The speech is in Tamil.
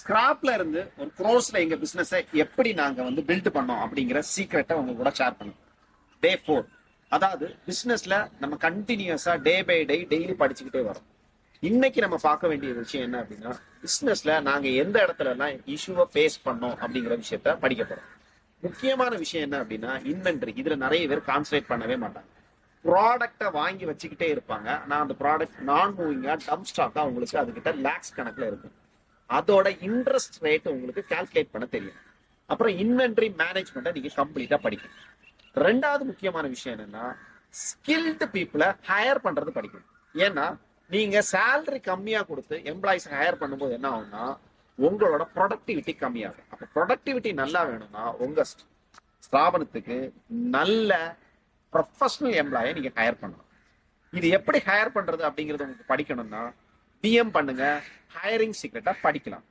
ஸ்கிராப்ல இருந்து ஒரு க்ரோஸ்ல எங்க பிசினஸை எப்படி நாங்க வந்து பில்ட் பண்ணோம் அப்படிங்கிற சீக்ரெட்டை உங்க கூட ஷேர் பண்ணோம். டே ஃபோர் அதாவது பிசினஸ்ல நம்ம கண்டினியூஸா டே பை டே டெய்லி படிச்சுக்கிட்டே வரோம். இன்னைக்கு நம்ம பார்க்க வேண்டிய விஷயம் என்ன அப்படின்னா பிசினஸ்ல நாங்க எந்த இடத்துல எல்லாம் இஷ்யூவை ஃபேஸ் பண்ணோம் அப்படிங்கிற விஷயத்த படிக்க போறோம். முக்கியமான விஷயம் என்ன அப்படின்னா இன்வென்ட்ரி இதுல நிறைய பேர் கான்சன்ட்ரேட் பண்ணவே மாட்டாங்க. ப்ராடக்டை வாங்கி வச்சுக்கிட்டே இருப்பாங்க. நான் அந்த ப்ராடக்ட் நான் மூவிங்கா டம் ஸ்டாக்கா உங்களுக்கு அதுகிட்ட லேக்ஸ் கணக்குல இருக்கும். அதோட இன்ட்ரெஸ்ட் ரேட் உங்களுக்கு கால்குலேட் பண்ண தெரியும். அப்புறம் இன்வென்ட்ரி மேனேஜ்மெண்ட்டை நீங்க கம்ப்ளீட்டா படிக்கணும். ரெண்டாவது முக்கியமான விஷயம் என்னன்னா ஸ்கில்டு பீப்புளை ஹையர் பண்றது படிக்கணும். ஏன்னா நீங்க சேலரி கம்மியா கொடுத்து எம்ப்ளாயிஸ் ஹையர் பண்ணும்போது என்ன ஆகும்னா உங்களோட ப்ரொடக்டிவிட்டி கம்மியாகும். அப்போ ப்ரொடக்டிவிட்டி நல்லா வேணும்னா உங்க ஸ்தாபனத்துக்கு நல்ல ப்ரொஃபஷனல் எம்ப்ளாயை நீங்க ஹையர் பண்ணணும். இது எப்படி ஹையர் பண்றது அப்படிங்கறது உங்களுக்கு படிக்கணும்னா பிஎம் பண்ணுங்க. ஹையரிங் சீக்ரெட்டா படிக்கலாம்.